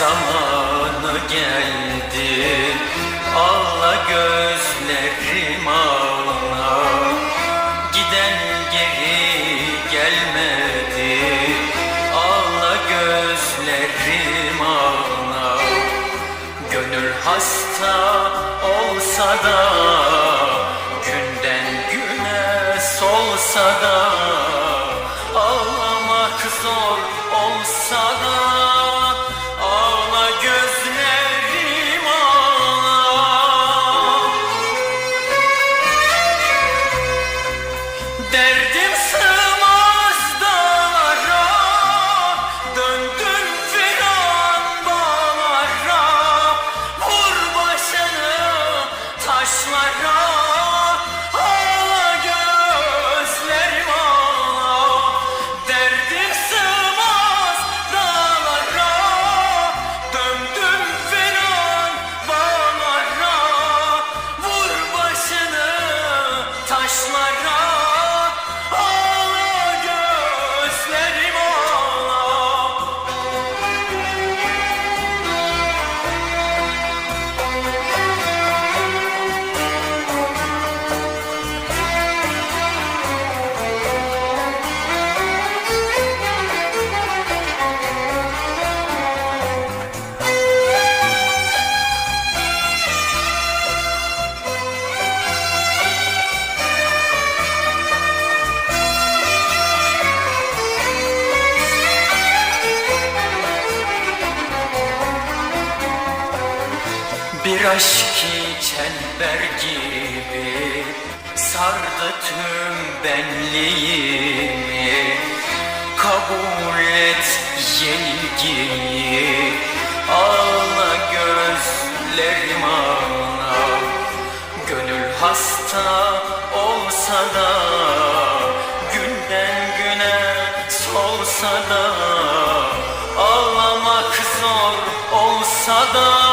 zamanı geldi. Ağla gözlerim ağla. Giden geri gelmedi. Ağla gözlerim ağla. Gönül hasta olsa da Günden güne solsa da Bir aşk çember gibi sardı tüm benliğimi. Kabul et yenilgiyi ağla gözlerim ağla. Gönül hasta olsa da günden güne solsa da Ağlamak zor olsa da